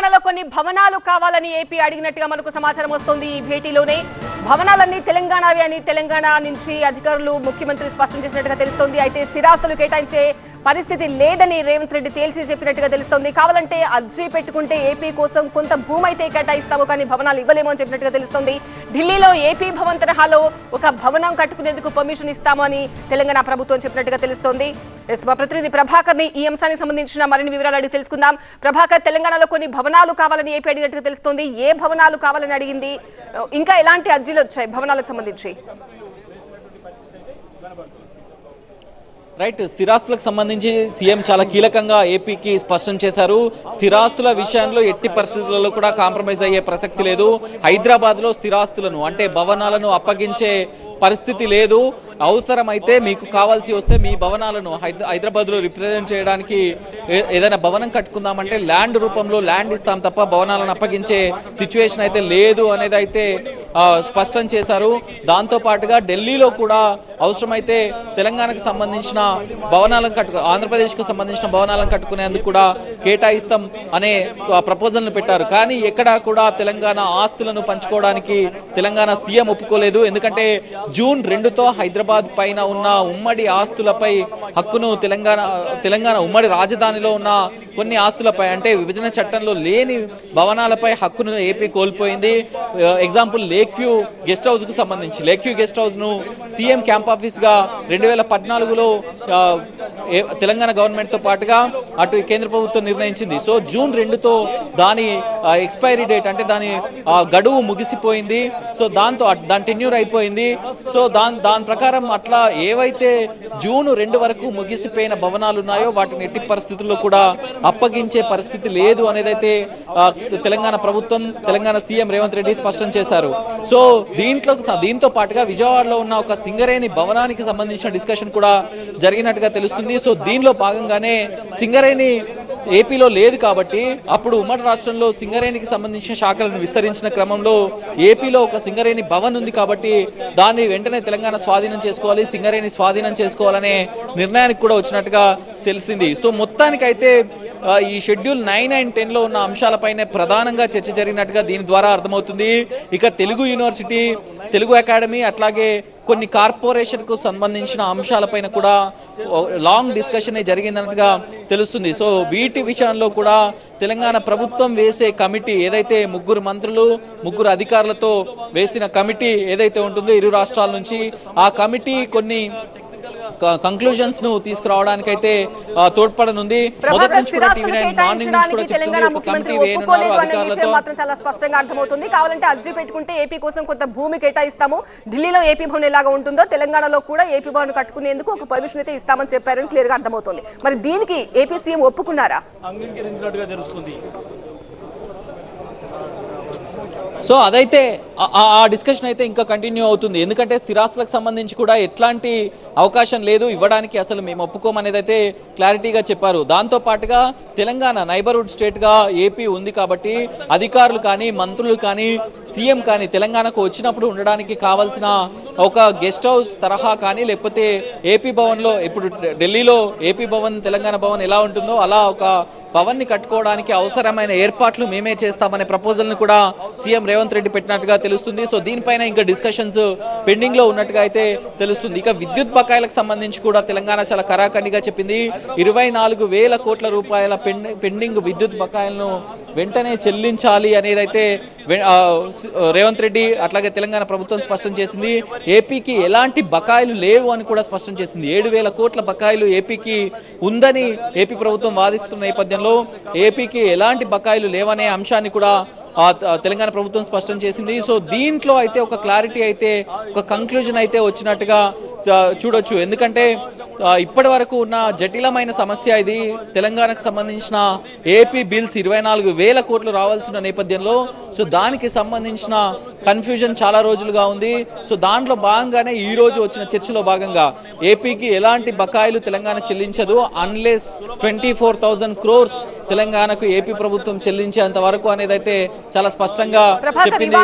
తెలంగాణలో కొన్ని భవనాలు కావాలని ఏపీ అడిగినట్టుగా మనకు సమాచారం వస్తోంది. ఈ భేటీలోనే భవనాలన్నీ తెలంగాణవి అని తెలంగాణ నుంచి అధికారులు ముఖ్యమంత్రి స్పష్టం చేసినట్టుగా తెలుస్తోంది. అయితే స్థిరాస్తులు కేటాయించే పరిస్థితి లేదని రేవంత్ రెడ్డి తేల్చి చెప్పినట్టుగా తెలుస్తోంది. కావాలంటే అర్జీ పెట్టుకుంటే ఏపీ కోసం కొంత భూమి అయితే కేటాయిస్తాము కానీ భవనాలు ఇవ్వలేము అని చెప్పినట్టుగా తెలుస్తోంది. ఢిల్లీలో ఏపీ భవన్ తరహాలో ఒక భవనం కట్టుకునేందుకు పర్మిషన్ ఇస్తాము అని తెలంగాణ ప్రభుత్వం చెప్పినట్టుగా తెలుస్తోంది. మా ప్రతినిధి ప్రభాకర్ని ఈ అంశానికి సంబంధించిన మరిన్ని వివరాలు అడిగి తెలుసుకుందాం. ప్రభాకర్ తెలంగాణలో కొన్ని భవనాలు కావాలని ఏపీ అడిగినట్టుగా తెలుస్తోంది. ఏ భవనాలు కావాలని అడిగింది? ఇంకా ఎలాంటి అర్జీలు వచ్చాయి భవనాలకు సంబంధించి? రైట్ స్థిరాస్తులకు సంబంధించి సీఎం చాలా కీలకంగా ఏపీకి స్పష్టం చేశారు. స్థిరాస్తుల విషయంలో ఎట్టి పరిస్థితులలో కూడా కాంప్రమైజ్ అయ్యే ప్రసక్తి లేదు. హైదరాబాద్లో స్థిరాస్తులను అంటే భవనాలను అప్పగించే పరిస్థితి లేదు. అవసరమైతే మీకు కావాల్సి వస్తే మీ భవనాలను హైదరాబాద్లో రిప్రజెంట్ చేయడానికి ఏదైనా భవనం కట్టుకుందామంటే ల్యాండ్ రూపంలో ల్యాండ్ ఇస్తాం తప్ప భవనాలను అప్పగించే సిచ్యువేషన్ అయితే లేదు అనేది అయితే స్పష్టం చేశారు. దాంతో పాటుగా ఢిల్లీలో కూడా అవసరమైతే తెలంగాణకు సంబంధించిన భవనాలను కట్టు ఆంధ్రప్రదేశ్కు సంబంధించిన భవనాలను కట్టుకునేందుకు కూడా కేటాయిస్తాం అనే ప్రపోజల్ను పెట్టారు. కానీ ఎక్కడా కూడా తెలంగాణ ఆస్తులను పంచుకోవడానికి తెలంగాణ సీఎం ఒప్పుకోలేదు. ఎందుకంటే జూన్ రెండుతో హైదరాబాద్ పైన ఉన్న ఉమ్మడి ఆస్తులపై హక్కును తెలంగాణ తెలంగాణ ఉమ్మడి రాజధానిలో ఉన్న కొన్ని ఆస్తులపై అంటే విభజన చట్టంలో లేని భవనాలపై హక్కును ఏపీ కోల్పోయింది. ఎగ్జాంపుల్ లే వ్యూ గెస్ట్ హౌస్కు సంబంధించి. లేక్ గెస్ట్ హౌస్ను సీఎం క్యాంప్ ఆఫీస్గా రెండు వేల పద్నాలుగులో తెలంగాణ గవర్నమెంట్తో పాటుగా అటు కేంద్ర ప్రభుత్వం నిర్ణయించింది. సో జూన్ రెండుతో దాని ఎక్స్పైరీ డేట్ అంటే దాని గడువు ముగిసిపోయింది. సో దాంతో అట్- దాని టెన్యూర్ అయిపోయింది. సో దాని దాని ప్రకారం అట్లా ఏవైతే జూన్ రెండు వరకు ముగిసిపోయిన భవనాలు ఉన్నాయో వాటిని ఎట్టి పరిస్థితుల్లో కూడా అప్పగించే పరిస్థితి లేదు అనేదైతే అయితే తెలంగాణ ప్రభుత్వం తెలంగాణ సీఎం రేవంత్ రెడ్డి స్పష్టం చేశారు. సో దీంట్లో దీంతో పాటుగా విజయవాడలో ఉన్న ఒక సింగరేణి భవనానికి సంబంధించిన డిస్కషన్ కూడా జరిగినట్టుగా తెలుస్తుంది. సో దీనిలో భాగంగానే సింగరేణి ఏపీలో లేదు కాబట్టి అప్పుడు ఉమ్మడి రాష్ట్రంలో సింగరేణికి సంబంధించిన శాఖలను విస్తరించిన క్రమంలో ఏపీలో ఒక సింగరేణి భవన్ ఉంది కాబట్టి దాన్ని వెంటనే తెలంగాణ స్వాధీనం చేసుకోవాలి సింగరేణి స్వాధీనం చేసుకోవాలనే నిర్ణయానికి కూడా వచ్చినట్టుగా తెలిసింది. సో మొత్తానికైతే ఈ షెడ్యూల్ నైన్ అండ్ టెన్లో ఉన్న అంశాలపైనే ప్రధానంగా చర్చ జరిగినట్టుగా దీని ద్వారా అర్థమవుతుంది. ఇక తెలుగు యూనివర్సిటీ తెలుగు అకాడమీ అట్లాగే కొన్ని కార్పొరేషన్కు సంబంధించిన అంశాలపైన కూడా లాంగ్ డిస్కషన్ జరిగిందన్నట్టుగా తెలుస్తుంది. సో వీటి విషయంలో కూడా తెలంగాణ ప్రభుత్వం వేసే కమిటీ ఏదైతే ముగ్గురు మంత్రులు ముగ్గురు అధికారులతో వేసిన కమిటీ ఏదైతే ఉంటుందో ఇరు రాష్ట్రాల నుంచి ఆ కమిటీ కొన్ని కంక్లూజన్స్ను తీసుకురావడానికైతే తోడ్పడనుంది. మొదటి నుంచి కూడా టీవీ నైన్ మార్నింగ్ నుంచి కూడా చెప్తుంది ఒక ముఖ్యమంత్రి కమిటీ వేయనున్నారు అధికారులతో మాత్రం చాలా స్పష్టంగా అర్థమవుతుంది. కావాలంటే అర్జీ పెట్టుకుంటే ఏపీ కోసం కొంత భూమి కేటాయిస్తాము. ఢిల్లీలో ఏపీ భవన్ ఎలాగా ఉంటుందో తెలంగాణలో కూడా ఏపీ భవన్ కట్టుకునేందుకు ఒక పర్మిషన్ అయితే ఇస్తామని చెప్పారని క్లియర్గా అర్థమవుతుంది. మరి దీనికి ఏపీ సీఎం ఒప్పుకున్నారా? సో అదైతే ఆ- ఆ- డిస్కషన్ అయితే ఇంకా కంటిన్యూ అవుతుంది. ఎందుకంటే స్థిరాస్తులకు సంబంధించి కూడా ఎట్లాంటి అవకాశం లేదు ఇవ్వడానికి అసలు మేము ఒప్పుకోమనేది అయితే క్లారిటీగా చెప్పారు. దాంతో పాటుగా తెలంగాణ నైబర్హుడ్ స్టేట్గా ఏపీ ఉంది కాబట్టి అధికారులు కానీ మంత్రులు కానీ సీఎం కానీ తెలంగాణకు వచ్చినప్పుడు ఉండడానికి కావాల్సిన ఒక గెస్ట్ హౌస్ తరహా కానీ లేకపోతే ఏపీ భవన్లో ఇప్పుడు ఢిల్లీలో ఏపీ భవన్ తెలంగాణ భవన్ ఎలా ఉంటుందో అలా ఒక భవన్ని కట్టుకోవడానికి అవసరమైన ఏర్పాట్లు మేమే చేస్తామనే ప్రపోజల్ని కూడా సీఎం రేవంత్ రెడ్డి పెట్టినట్టుగా తెలుస్తుంది. సో దీనిపైన ఇంకా డిస్కషన్స్ పెండింగ్లో ఉన్నట్టుగా అయితే తెలుస్తుంది. ఇక విద్యుత్ బకాయిలకు సంబంధించి కూడా తెలంగాణ చాలా కరాఖండిగా చెప్పింది. ఇరవై నాలుగు వేల కోట్ల రూపాయల పెండింగ్ విద్యుత్ బకాయిలను వెంటనే చెల్లించాలి అనేది అయితే రేవంత్ రెడ్డి అట్లాగే తెలంగాణ ప్రభుత్వం స్పష్టం చేసింది. ఏపీకి ఎలాంటి బకాయిలు లేవు అని కూడా స్పష్టం చేసింది. ఏడు వేల కోట్ల బకాయిలు ఏపీకి ఉందని ఏపీ ప్రభుత్వం వాదిస్తున్న నేపథ్యంలో ఏపీకి ఎలాంటి బకాయిలు లేవనే అంశాన్ని కూడా తెలంగాణ ప్రభుత్వం స్పష్టం చేసింది. సో దీంట్లో అయితే ఒక క్లారిటీ అయితే ఒక కంక్లూజన్ అయితే వచ్చినట్టుగా చ- చూడొచ్చు. ఎందుకంటే ఇప్పటి వరకు ఉన్న జటిలమైన సమస్య ఇది. తెలంగాణకు సంబంధించిన ఏపీ బిల్స్ ఇరవై నాలుగు వేల కోట్లు రావాల్సిన నేపథ్యంలో సో దానికి సంబంధించిన కన్ఫ్యూజన్ చాలా రోజులుగా ఉంది. సో దాంట్లో భాగంగానే ఈ రోజు వచ్చిన చర్చలో భాగంగా ఏపీకి ఎలాంటి బకాయిలు Telangana చెల్లించదు. Unless twenty four thousand crores తెలంగాణకు ఏపీ ప్రభుత్వం చెల్లించేంత వరకు అనేది అయితే చాలా స్పష్టంగా చెప్పింది